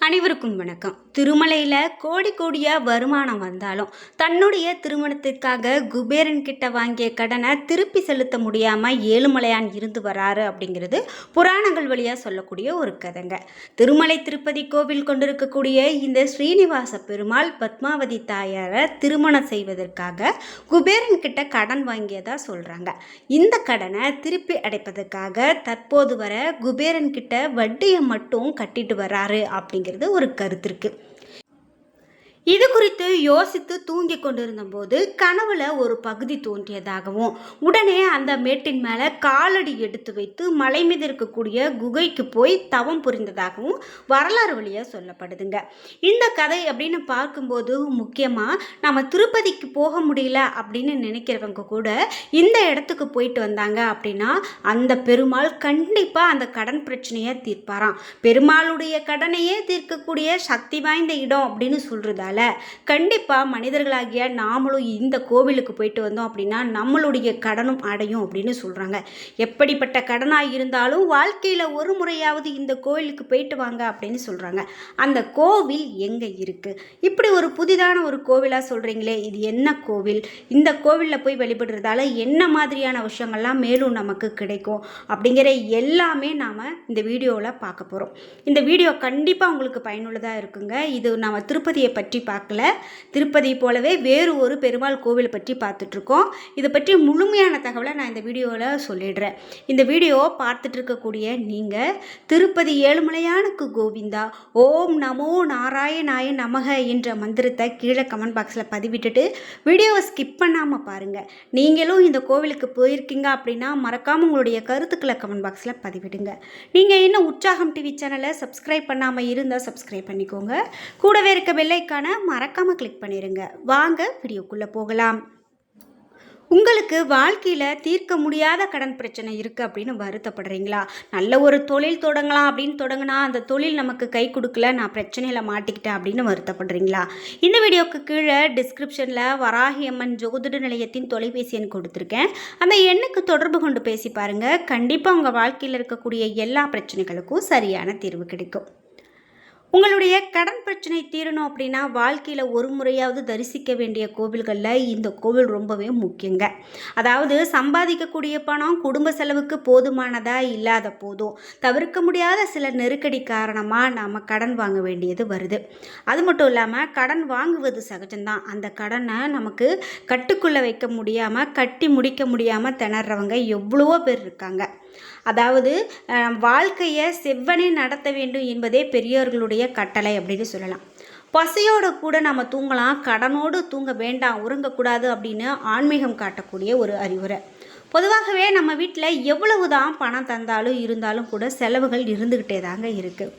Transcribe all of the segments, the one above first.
அனைவருக்கும் வணக்கம். திருமலையில் கோடி கோடியாக வருமானம் வந்தாலும் தன்னுடைய திருமணத்திற்காக குபேரன் கிட்ட வாங்கிய கடனை திருப்பி செலுத்த முடியாமல் ஏழுமலையான் இருந்து வராரு அப்படிங்கிறது புராணங்கள் வழியாக சொல்லக்கூடிய ஒரு கதைங்க. திருமலை திருப்பதி கோவில் கொண்டிருக்கக்கூடிய இந்த ஸ்ரீனிவாச பெருமாள் பத்மாவதி தாயாரை திருமணம் செய்வதற்காக குபேரன் கிட்ட கடன் வாங்கியதாக சொல்கிறாங்க இந்த கடனை திருப்பி அடைப்பதற்காக தற்போது வர குபேரன் கிட்ட வட்டியை மட்டும் கட்டிட்டு வராரு அப்படிங்கிறது ஒரு கருத்து இருக்குது இது குறித்து யோசித்து தூங்கி கொண்டிருந்தபோது கனவுல ஒரு பகுதி தோன்றியதாகவும் உடனே அந்த மேட்டின் மேலே காலடி எடுத்து வைத்து மலை மீது இருக்கக்கூடிய குகைக்கு போய் தவம் புரிந்ததாகவும் வரலாறு வழியாக சொல்லப்படுதுங்க. இந்த கதை அப்படின்னு பார்க்கும்போது முக்கியமாக நம்ம திருப்பதிக்கு போக முடியல அப்படின்னு நினைக்கிறவங்க கூட இந்த இடத்துக்கு போயிட்டு வந்தாங்க அப்படின்னா அந்த பெருமாள் கண்டிப்பாக அந்த கடன் பிரச்சனையை தீர்ப்பாராம். பெருமாளுடைய கடனையே தீர்க்கக்கூடிய சக்தி வாய்ந்த இடம் அப்படின்னு சொல்கிறதால கண்டிப்பாக மனிதர்களாகிய நாமளும் இந்த கோவிலுக்கு போயிட்டு வந்தோம் அப்படின்னா நம்மளுடைய கடனும் அடையும் அப்படின்னு சொல்கிறாங்க எப்படிப்பட்ட கடனாக இருந்தாலும் வாழ்க்கையில் ஒரு முறையாவது இந்த கோவிலுக்கு போயிட்டு வாங்க அப்படின்னு சொல்கிறாங்க அந்த கோவில் எங்கே இருக்குது இப்படி ஒரு புதிதான ஒரு கோவிலாக சொல்கிறீங்களே இது என்ன கோவில்? இந்த கோவிலில் போய் வழிபடுறதால என்ன மாதிரியான விஷயங்கள்லாம் மேலும் நமக்கு கிடைக்கும்? அப்படிங்கிற எல்லாமே நாம் இந்த வீடியோவில் பார்க்க போகிறோம் இந்த வீடியோ கண்டிப்பாக உங்களுக்கு பயனுள்ளதாக இருக்குங்க. இது நம்ம திருப்பதியை பற்றி பார்க்கல. திருப்பதி போலவே வேறு ஒரு பெருமாள் கோவிலை பற்றி பார்த்துட்ருக்கோம். இதை பற்றி முழுமையான தகவலை நான் இந்த வீடியோவில் சொல்லிடுறேன். இந்த வீடியோ பார்த்துட்டு இருக்கக்கூடிய நீங்கள் திருப்பதி ஏழுமலையானுக்கு கோவிந்தா ஓம் நமோ நாராயணாய நமக என்ற மந்திரத்தை கீழே கமெண்ட் பாக்ஸில் பதிவிட்டுட்டு வீடியோவை ஸ்கிப் பண்ணாமல் பாருங்கள் நீங்களும் இந்த கோவிலுக்கு போயிருக்கீங்க அப்படின்னா மறக்காமல் உங்களுடைய கருத்துக்களை கமெண்ட் பாக்ஸில் பதிவிடுங்க. நீங்கள் இன்னும் உற்சாகம் டிவி சேனலை சப்ஸ்கிரைப் பண்ணாமல் இருந்தால் சப்ஸ்கிரைப் பண்ணிக்கோங்க. கூடவே இருக்க பெல்லைக்கான மறக்காமல் கிளிக் பண்ணிடுங்க வாங்க வீடியோக்குள்ளே போகலாம். உங்களுக்கு வாழ்க்கையில் தீர்க்க முடியாத கடன் பிரச்சனை இருக்குது அப்படின்னு வருத்தப்படுறீங்களா? நல்ல ஒரு தொழில் தொடங்கலாம் அப்படின்னு தொடங்கினா அந்த தொழில் நமக்கு கை கொடுக்கல நான் பிரச்சனையில் மாட்டிக்கிட்டேன் அப்படின்னு வருத்தப்படுறீங்களா? இந்த வீடியோக்கு கீழே டிஸ்கிரிப்ஷனில் வராகி அம்மன் ஜோதிட நிலையத்தின் தொலைபேசி எண் கொடுத்துருக்கேன். அந்த எண்ணுக்கு தொடர்பு கொண்டு பேசி பாருங்கள் கண்டிப்பாக உங்கள் வாழ்க்கையில் இருக்கக்கூடிய எல்லா பிரச்சனைகளுக்கும் சரியான தீர்வு கிடைக்கும். உங்களுடைய கடன் பிரச்சனை தீரணும் அப்படின்னா வாழ்க்கையில் ஒரு முறையாவது தரிசிக்க வேண்டிய கோவில்களில் இந்த கோவில் ரொம்பவே முக்கியங்க. அதாவது சம்பாதிக்கக்கூடிய பணம் குடும்ப செலவுக்கு போதுமானதாக இல்லாத போதும். தவிர்க்க முடியாத சில நெருக்கடி காரணமாக நாம் கடன் வாங்க வேண்டியது வருது. அது மட்டும் இல்லாமல் கடன் வாங்குவது சகஜம்தான். அந்த கடனை நமக்கு கட்டுக்குள்ளே வைக்க முடியாமல் கட்டி முடிக்க முடியாமல் திணறவங்க எவ்வளவோ பேர் இருக்காங்க. அதாவது வாழ்க்கையை செவ்வனே நடத்த வேண்டும் என்பதே பெரியோர்களுடைய கட்டளை அப்படின்னு சொல்லலாம். பசியோட கூட நம்ம தூங்கலாம் கடனோடு தூங்க வேண்டாம் உறங்கக்கூடாது அப்படின்னு ஆன்மீகம் காட்டக்கூடிய ஒரு அறிவுரை. பொதுவாகவே நம்ம வீட்டில் எவ்வளவு தான் பணம் தந்தாலும் இருந்தாலும் கூட செலவுகள் இருந்துக்கிட்டே தாங்க இருக்குது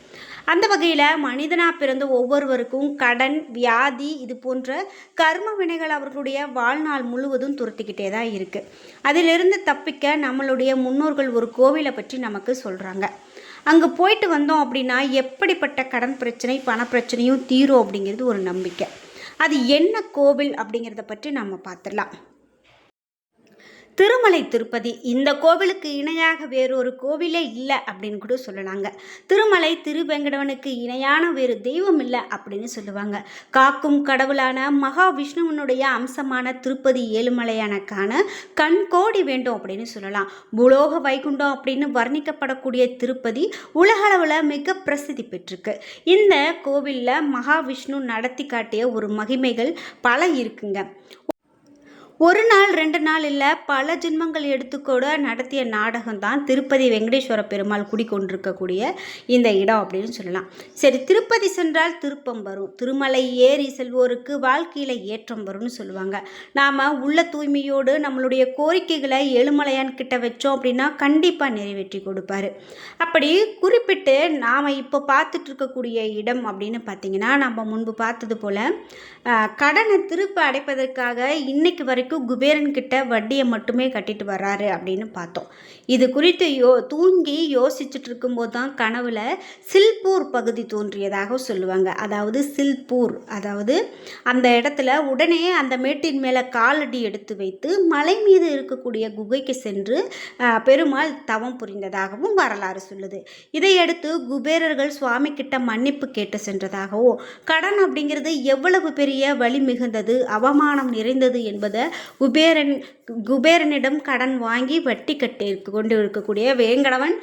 அந்த வகையில் மனிதனாக பிறந்த ஒவ்வொருவருக்கும் கடன் வியாதி இது போன்ற கர்ம வினைகள் அவர்களுடைய வாழ்நாள் முழுவதும் துரத்திக்கிட்டே தான் இருக்குது அதிலிருந்து தப்பிக்க நம்மளுடைய முன்னோர்கள் ஒரு கோவிலை பற்றி நமக்கு சொல்கிறாங்க அங்கே போயிட்டு வந்தோம் அப்படின்னா எப்படிப்பட்ட கடன் பிரச்சனை பணப்பிரச்சனையும் தீரும் அப்படிங்கிறது ஒரு நம்பிக்கை. அது என்ன கோவில் அப்படிங்கிறத பற்றி நம்ம பார்த்துடலாம். திருமலை திருப்பதி. இந்த கோவிலுக்கு இணையாக வேறொரு கோவிலே இல்லை அப்படின்னு கூட சொல்லலாங்க. திருமலை திருவெங்கடவனுக்கு இணையான வேறு தெய்வம் இல்லை அப்படின்னு சொல்லுவாங்க. காக்கும் கடவுளான மகாவிஷ்ணுவனுடைய அம்சமான திருப்பதி ஏழுமலையானக்கான கண் கோடி வேண்டும் அப்படின்னு சொல்லலாம். புலோக வைகுண்டம் அப்படின்னு வர்ணிக்கப்படக்கூடிய திருப்பதி உலகளவில் மிக பிரசித்தி பெற்றிருக்கு. இந்த கோவிலில் மகாவிஷ்ணு நடத்தி காட்டிய ஒரு மகிமைகள் பல இருக்குங்க. ஒரு நாள் ரெண்டு நாள் இல்லை பல ஜென்மங்கள் எடுத்துக்கூட நடத்திய நாடகம் தான் திருப்பதி வெங்கடேஸ்வர பெருமாள் குடிக்கொண்டிருக்கக்கூடிய இந்த இடம் அப்படின்னு சொல்லலாம். சரி திருப்பதி சென்றால் திருப்பம் வரும். திருமலை ஏறி செல்வோருக்கு வாழ்க்கையில் ஏற்றம் வரும்னு சொல்லுவாங்க. நாம் உள்ள தூய்மையோடு நம்மளுடைய கோரிக்கைகளை எழுமலையான் கிட்ட வச்சோம் அப்படின்னா கண்டிப்பாக நிறைவேற்றி கொடுப்பார். அப்படி குறிப்பிட்டு நாம் இப்போ பார்த்துட்டு இருக்கக்கூடிய இடம் அப்படின்னு பார்த்தீங்கன்னா நம்ம முன்பு பார்த்தது போல் கடனை திருப்ப அடைப்பதற்காக இன்னைக்கு வரைக்கும் வரைக்கும் குபேரன் கிட்ட வட்டியை மட்டுமே கட்டிட்டு வர்றாரு அப்படின்னு பார்த்தோம். இது குறித்து யோ தூங்கி யோசிச்சுட்டு இருக்கும்போது தான் கனவுல சில்பூர் பகுதி தோன்றியதாக சொல்லுவாங்க. அதாவது சில்பூர் அதாவது அந்த இடத்துல உடனே அந்த மேட்டின் மேலே காலடி எடுத்து வைத்து மலை மீது இருக்கக்கூடிய குகைக்கு சென்று பெருமாள் தவம் புரிந்ததாகவும் வரலாறு சொல்லுது. இதையடுத்து குபேரர்கள் சுவாமி கிட்ட மன்னிப்பு கேட்டு சென்றதாகவும் கடன் அப்படிங்கிறது எவ்வளவு பெரிய வலி மிகுந்தது அவமானம் நிறைந்தது என்பதை குபேரன் குபேரனிடம் கடன் வாங்கி வட்டி கட்டி கொண்டு இருக்கக்கூடிய வேங்கடவன்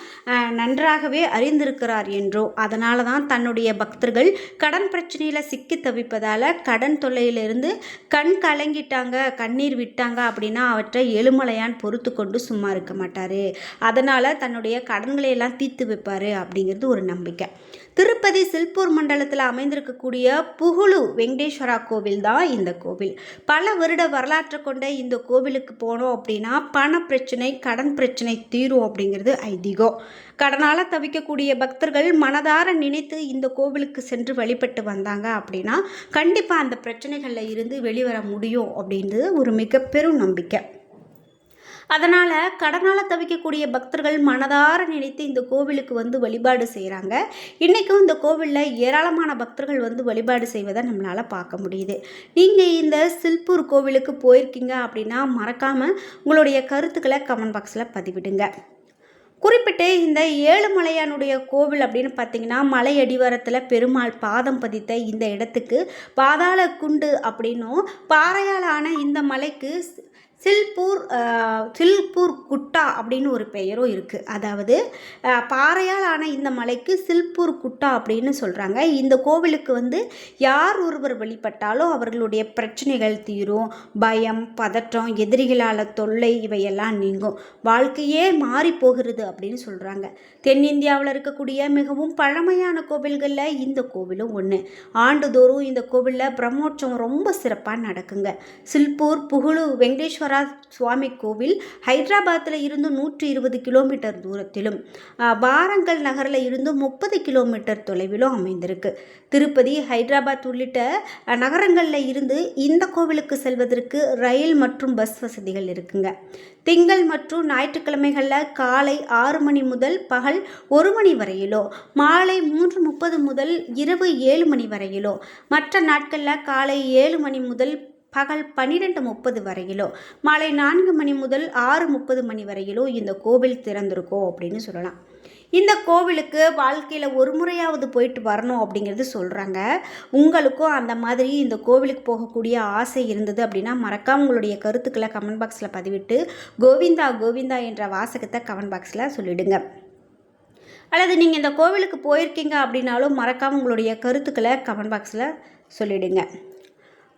நன்றாகவே அறிந்திருக்கிறார் என்றோ அதனால தான் தன்னுடைய பக்தர்கள் கடன் பிரச்சனையில் சிக்கி தவிப்பதால் கடன் தொல்லையிலிருந்து கண் கலங்கிட்டாங்க கண்ணீர் விட்டாங்க அப்படின்னா அவற்றை எழுமலையான் பொறுத்து கொண்டு சும்மா இருக்க மாட்டார். அதனால் தன்னுடைய கடன்களை எல்லாம் தீர்த்து வைப்பார் அப்படிங்கிறது ஒரு நம்பிக்கை. திருப்பதி சில்பூர் மண்டலத்தில் அமைந்திருக்கக்கூடிய புகுழு வெங்கடேஸ்வரா கோவில் தான் இந்த கோவில். பல வருட வரலாற்றை கொண்ட இந்த கோவிலுக்கு போனோம் அப்படின்னா பண பிரச்சனை கடன் பிரச்சனை தீரும் அப்படிங்கிறது ஐதீகம். கடனால் தவிக்கக்கூடிய பக்தர்கள் மனதார நினைத்து இந்த கோவிலுக்கு சென்று வழிபட்டு வந்தாங்க அப்படின்னா கண்டிப்பாக அந்த பிரச்சனைகளில் இருந்து வெளிவர முடியும் அப்படின்றது ஒரு மிக பெரும் நம்பிக்கை. அதனால் கடனால் தவிக்கக்கூடிய பக்தர்கள் மனதார நினைத்து இந்த கோவிலுக்கு வந்து வழிபாடு செய்கிறாங்க இன்றைக்கும் இந்த கோவிலில் ஏராளமான பக்தர்கள் வந்து வழிபாடு செய்வதை நம்மளால் பார்க்க முடியுது. நீங்கள் இந்த சில்பூர் கோவிலுக்கு போயிருக்கீங்க அப்படின்னா மறக்காமல் உங்களுடைய கருத்துக்களை கமெண்ட் பாக்ஸில் பதிவிடுங்க. குறிப்பிட்டு இந்த ஏழுமலையானுடைய கோவில் அப்படின்னு பார்த்தீங்கன்னா மலை அடிவாரத்தில் பெருமாள் பாதம் பதித்த இந்த இடத்துக்கு பாதாள குண்டு அப்படின்னும் பாறையால் ஆன இந்த மலைக்கு சில்பூர் சில்பூர் குட்டா அப்படின்னு ஒரு பெயரும் இருக்குது அதாவது பாறையால் ஆன இந்த மலைக்கு சில்பூர் குட்டா அப்படின்னு சொல்கிறாங்க இந்த கோவிலுக்கு வந்து யார் ஒருவர் வழிபட்டாலும் அவர்களுடைய பிரச்சனைகள் தீரும். பயம் பதற்றம் எதிரிகளால் தொல்லை இவையெல்லாம் நீங்கும். வாழ்க்கையே மாறி போகிறது அப்படின்னு சொல்கிறாங்க தென்னிந்தியாவில் இருக்கக்கூடிய மிகவும் பழமையான கோவில்களில் இந்த கோவிலும் ஒன்று ஆண்டுதோறும் இந்த கோவிலில் பிரம்மோற்சவம் ரொம்ப சிறப்பாக நடக்குங்க. சில்பூர் புகுழு வெங்கடேஸ்வர சுவாமி கோவில் ஹைதராபாத்தில் இருந்து நூற்றி இருபது கிலோமீட்டர் தூரத்திலும் வாரங்கல் நகரில் இருந்து முப்பது கிலோமீட்டர் தொலைவிலும் அமைந்திருக்கு. திருப்பதி ஹைதராபாத் உள்ளிட்ட நகரங்களில் இருந்து இந்த கோவிலுக்கு செல்வதற்கு ரயில் மற்றும் பஸ் வசதிகள் இருக்குங்க. திங்கள் மற்றும் ஞாயிற்றுக்கிழமைகளில் காலை ஆறு மணி முதல் பகல் ஒரு மணி வரையிலோ மாலை மூன்று முப்பது முதல் இரவு ஏழு மணி வரையிலோ மற்ற நாட்களில் காலை ஏழு மணி முதல் பகல் பன்னிரெண்டு முப்பது வரையிலோ மாலை நான்கு மணி முதல் ஆறு முப்பது மணி வரையிலோ இந்த கோவில் திறந்திருக்கோம் அப்படின்னு சொல்லலாம். இந்த கோவிலுக்கு வாழ்க்கையில் ஒரு முறையாவது போயிட்டு வரணும் அப்படிங்கிறது சொல்கிறாங்க உங்களுக்கும் அந்த மாதிரி இந்த கோவிலுக்கு போகக்கூடிய ஆசை இருந்தது அப்படின்னா மறக்காம உங்களுடைய கருத்துக்களை கமெண்ட் பாக்ஸில் பதிவிட்டு கோவிந்தா கோவிந்தா என்ற வாசகத்தை கமெண்ட் பாக்ஸில் சொல்லிடுங்க. அல்லது நீங்கள் இந்த கோவிலுக்கு போயிருக்கீங்க அப்படின்னாலும் மறக்காமல் உங்களுடைய கருத்துக்களை கமெண்ட் பாக்ஸில் சொல்லிவிடுங்க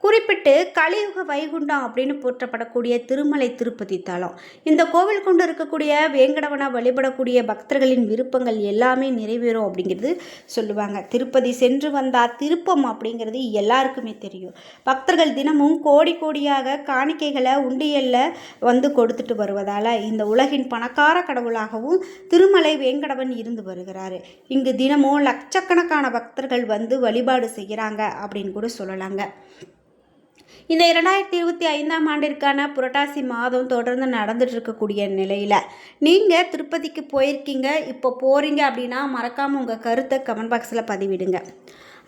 குறிப்பிட்டு கலியுக வைகுண்டம் அப்படின்னு போற்றப்படக்கூடிய திருமலை திருப்பதி தலம். இந்த கோவில் கொண்டு இருக்கக்கூடிய வேங்கடவனா வழிபடக்கூடிய பக்தர்களின் விருப்பங்கள் எல்லாமே நிறைவேறும் அப்படிங்கிறது சொல்லுவாங்க. திருப்பதி சென்று வந்தால் திருப்பம் அப்படிங்கிறது எல்லாருக்குமே தெரியும். பக்தர்கள் தினமும் கோடி கோடியாக காணிக்கைகளை உண்டியலில் வந்து கொடுத்துட்டு வருவதால் இந்த உலகின் பணக்கார கடவுளாகவும் திருமலை வேங்கடவன் இருந்து வருகிறாரு. இங்கு தினமும் லட்சக்கணக்கான பக்தர்கள் வந்து வழிபாடு செய்கிறாங்க அப்படின்னு கூட சொல்லலாங்க. இந்த இரண்டாயிரத்தி இருபத்தி ஐந்தாம் ஆண்டிற்கான புரட்டாசி மாதம் தொடர்ந்து நடந்துட்டு இருக்கக்கூடிய நிலையில் நீங்கள் திருப்பதிக்கு போயிருக்கீங்க இப்போ போகிறீங்க அப்படின்னா மறக்காமல் உங்கள் கருத்தை கமெண்ட் பாக்ஸில் பதிவிடுங்க.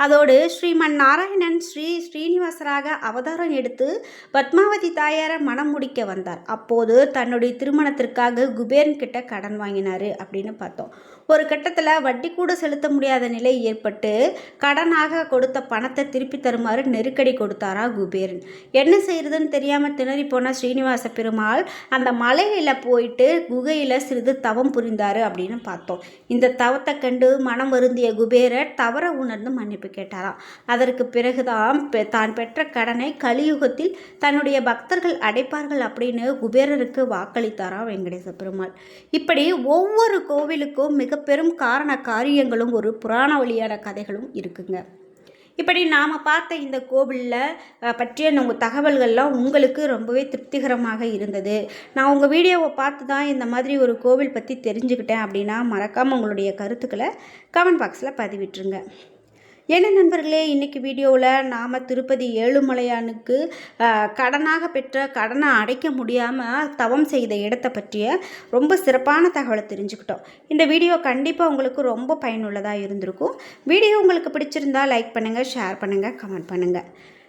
அதோடு ஸ்ரீமன் நாராயணன் ஸ்ரீ ஸ்ரீனிவாசராக அவதாரம் எடுத்து பத்மாவதி தாயாரை மனம் முடிக்க வந்தார். அப்போது தன்னுடைய திருமணத்திற்காக குபேரன் கிட்ட கடன் வாங்கினார் அப்படின்னு பார்த்தோம். ஒரு கட்டத்தில் வட்டி கூட செலுத்த முடியாத நிலை ஏற்பட்டு கடனாக கொடுத்த பணத்தை திருப்பி தருமாறு நெருக்கடி கொடுத்தாரா குபேரன். என்ன செய்யறதுன்னு தெரியாமல் திணறி போன ஸ்ரீனிவாச பெருமாள் அந்த மலையில் போயிட்டு குகையில் சிறிது தவம் புரிந்தார் அப்படின்னு பார்த்தோம். இந்த தவத்தை கண்டு மனம் வருந்திய குபேரர் தவற உணர்ந்து மன்னிப்பு கேட்டாராம். அதற்கு பிறகுதான் பெ- தான் பெற்ற கடனை கலியுகத்தில் தன்னுடைய பக்தர்கள் அடைப்பார்கள் அப்படின்னு குபேரருக்கு வாக்களித்தாராம் வெங்கடேச பெருமாள். இப்படி ஒவ்வொரு கோவிலுக்கும் மிக பெரும் காரண காரியங்களும் ஒரு புராண வழியான கதைகளும் இருக்குங்க. இப்படி நாம் பார்த்த இந்த கோவிலில் பற்றிய உங்கள் தகவல்கள்லாம் உங்களுக்கு ரொம்பவே திருப்திகரமாக இருந்தது. நான் உங்கள் வீடியோவை பார்த்து தான் இந்த மாதிரி ஒரு கோவில் பற்றி தெரிஞ்சுக்கிட்டேன் அப்படின்னா மறக்காமல் உங்களுடைய கருத்துக்களை கமெண்ட் பாக்ஸில் பதிவிட்டுருங்க. என்ன நண்பர்களே இன்றைக்கி வீடியோவில் நாம் திருப்பதி ஏழுமலையானுக்கு கடனாக பெற்ற கடனை அடைக்க முடியாமல் தவம் செய்த இடத்தை பற்றிய ரொம்ப சிறப்பான தகவலை தெரிஞ்சுக்கிட்டோம். இந்த வீடியோ கண்டிப்பாக உங்களுக்கு ரொம்ப பயனுள்ளதாக இருந்திருக்கும். வீடியோ உங்களுக்கு பிடிச்சிருந்தா லைக் பண்ணுங்கள் ஷேர் பண்ணுங்கள் கமெண்ட் பண்ணுங்கள்